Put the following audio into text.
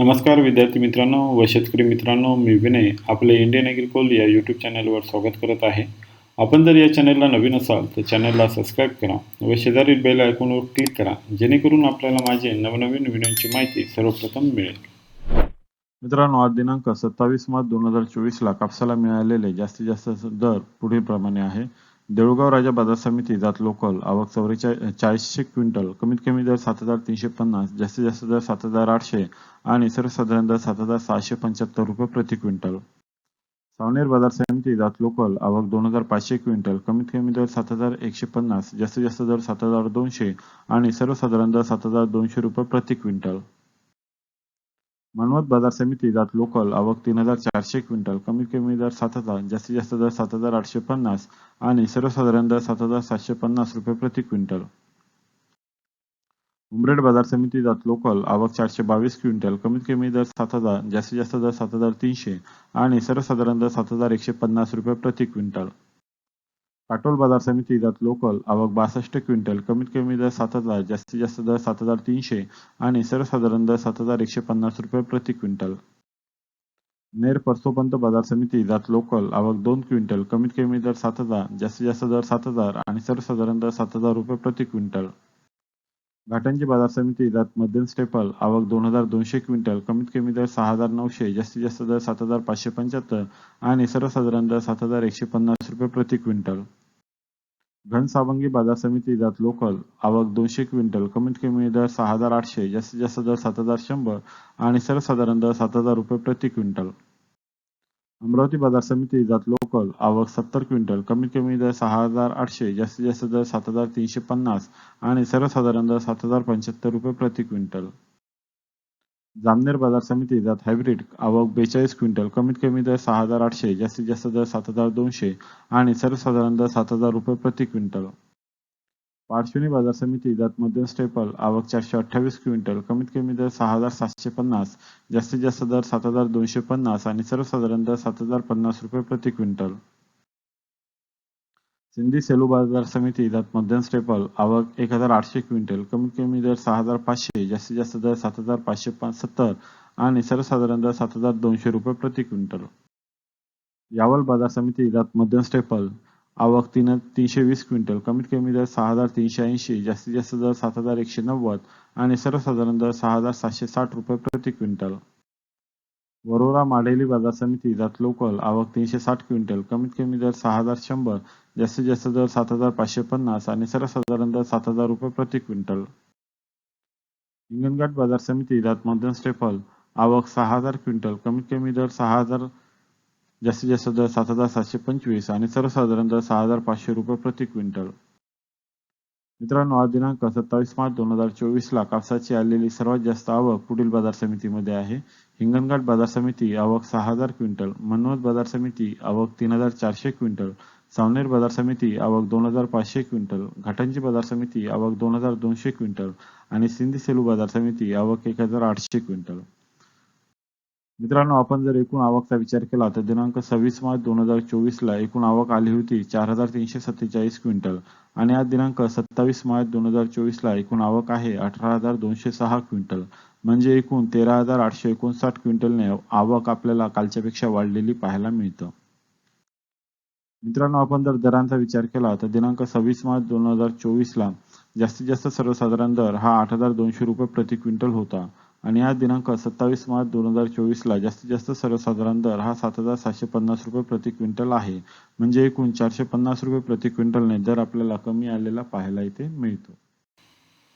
नमस्कार विद्यार्थी मित्रांनो व शेतकरी मित्रांनो मी विनय आपले इंडियन ॲग्रिकोल या यूट्यूब चॅनलवर स्वागत करत आहे. आपण जर या चॅनलला नवीन असाल तर चॅनलला सबस्क्राईब करा व शेजारील बेल आयकॉनवर क्लिक करा जेणेकरून आपल्याला माझे नवनवीन व्हिडिओची माहिती सर्वप्रथम मिळेल. मित्रांनो आज दिनांक सत्तावीस मार्च दोन हजार चोवीसला कापसाला मिळालेले जास्तीत जास्त दर पुढील प्रमाणे आहे. देऊळगाव राजा बाजार समिती जात लोकल आवक चौवेचाळीस चाळीसशे क्विंटल कमीत कमी दर सात हजार तीनशे पन्नास जास्तीत जास्त दर सात हजार आठशे आणि सर्वसाधारण दर सात हजार सहाशे पंच्याहत्तर रुपये प्रति क्विंटल. सावनेर बाजार समिती जात लोकल आवक दोन हजार पाचशे क्विंटल कमीत कमी दर सात हजार एकशे पन्नास जास्तीत जास्त दर सात हजार दोनशे आणि सर्वसाधारण दर सात हजार दोनशे रुपये प्रति क्विंटल. मनवत बाजार समिती जात लोकल आवक तीन हजार चारशे क्विंटल कमीत कमी दर सात हजार जास्तीत जास्त दर सात हजार आठशे पन्नास आणि सर्वसाधारण दर सात हजार सातशे पन्नास रुपये प्रति क्विंटल. उमरेड बाजार समिती जात लोकल आवक चारशे बावीस क्विंटल कमीत कमी दर सात हजार जास्तीत जास्त दर सात हजार तीनशे आणि सर्वसाधारण दर सात हजार एकशे पन्नास रुपये प्रति क्विंटल. काटोल बाजार समिती जात लोकल आवक बासष्ट क्विंटल कमीत कमी दर सात हजार जास्तीत जास्त दर सात हजार तीनशे आणि सर्वसाधारण दर सात हजार एकशे पन्नास रुपये प्रति क्विंटल. नेर परसोपंत बाजार समिती जात लोकल आवक दोन क्विंटल कमीत कमी दर सात हजार जास्तीत जास्त दर सात हजार आणि सर्वसाधारण दर सात हजार रुपये प्रति क्विंटल. घाटांची बाजार समिती जात मध्यम स्टेपल आवक दोन हजार दोनशे क्विंटल कमीत कमी दर सहा हजार नऊशे जास्तीत जास्त दर सात हजार पाचशे पंच्याहत्तर आणि सर्वसाधारण दर सात हजार एकशे पन्नास रुपये प्रति क्विंटल. घनसावंगी बाजार समिती जात लोकल. आवक दोनशे क्विंटल. कमीत कमी दर सहा हजार आठशे जास्तीत जास्त दर सात हजार शंभर आणि सर्वसाधारण दर सात हजार रुपये प्रति क्विंटल. अमरावती बाजार समिती जात लोकल. आवक सत्तर क्विंटल. कमीत कमी दर सहा हजार आठशे जास्तीत जास्त दर सात हजार तीनशे पन्नास आणि सर्वसाधारण दर सात हजार पंच्याहत्तर रुपये प्रति क्विंटल. जामनेर बाजार समिती जात हायब्रिड आवक बेचाळीस क्विंटल कमीत कमी दर सहा हजार आठशे जास्तीत जास्त दर सात हजार दोनशे आणि सर्वसाधारण दर सात हजार रुपये प्रति क्विंटल. पार्श्वनी बाजार समिती जात मध्यम स्टेपल आवक चारशे अठ्ठावीस क्विंटल कमीत कमी दर सहा हजार सातशे पन्नास जास्तीत जास्त दर सात हजार दोनशे पन्नास आणि सर्वसाधारण दर सात हजार पन्नास रुपये प्रति क्विंटल. सिंधी सेलू बाजार समिती जात मध्यम स्टेपल आवक एक हजार आठशे क्विंटल कमीत कमी दर सहा हजार पाचशे जास्तीत जास्त दर सात हजार पाचशे सत्तर आणि सर्वसाधारण दर सात हजार दोनशे रुपये प्रति क्विंटल. यावल बाजार समिती जात मध्यम स्टेपल आवक तीन तीनशे वीस क्विंटल कमीत कमी दर सहा हजार तीनशे ऐंशी जास्तीत जास्त दर सात हजार एकशे नव्वद आणि सर्वसाधारण दर सहा हजार सातशे साठ रुपये प्रति क्विंटल. वरोरा माडेली बाजार समिती जात लोकल आवक तीनशे साठ क्विंटल कमीत कमी दर सहा हजार शंभर जास्तीत जास्त दर सात हजार पाचशे पन्नास आणि सर्वसाधारण दर सात हजार रुपये प्रति क्विंटल. हिंगणघाट बाजार समिती जात मध्यम स्टेपल आवक सहा हजार क्विंटल कमीत कमी दर सहा हजार जास्तीत जास्त दर सात हजार सातशे पंचवीस आणि सर्वसाधारण दर सहा हजार पाचशे रुपये प्रति क्विंटल. मित्रांनो आज दिनांक सत्तावीस मार्च दोन हजार चोवीस ला कापसाची आलेली सर्वात जास्त आवक पुढील बाजार समितीमध्ये आहे. हिंगणघाट बाजार समिती आवक सहा हजार क्विंटल. मनोज बाजार समिती आवक तीन हजार चारशे क्विंटल. सावनेर बाजार समिती आवक दोन हजार पाचशे क्विंटल. घाटंजी बाजार समिती आवक दोन हजार दोनशे क्विंटल. आणि सिंधी सेलू बाजार समिती आवक एक हजार आठशे क्विंटल. मित्रांनो आपण जर एकूण आवकचा विचार केला तर दिनांक सव्वीस मार्च दोन हजार चोवीस ला एकूण आवक आली होती चार हजार तीनशे सत्तेचाळीस क्विंटल. आणि आज दिनांक सत्तावीस मार्च दोन हजार चोवीस ला एकूण आवक आहे अठरा हजार दोनशे सहा क्विंटल. म्हणजे एकूण तेरा हजार आठशे एकोणसाठ क्विंटलने आवक आपल्याला कालच्यापेक्षा वाढलेली पाहायला मिळतं. मित्रांनो आपण जर दरांचा विचार केला तर दिनांक सव्वीस मार्च दोन हजार चोवीस ला जास्तीत जास्त सर्वसाधारण दर हा आठ हजार दोनशे रुपये प्रति क्विंटल होता. आणि आज दिनांक सत्तावीस मार्च दोन हजार चोवीस ला जास्तीत जास्त सर्वसाधारण दर हा सात हजार सातशे पन्नास रुपये प्रति क्विंटल आहे. म्हणजे एकूण चारशे पन्नास रुपये प्रति क्विंटलने दर आपल्याला कमी आलेला पाहायला इथे मिळतो.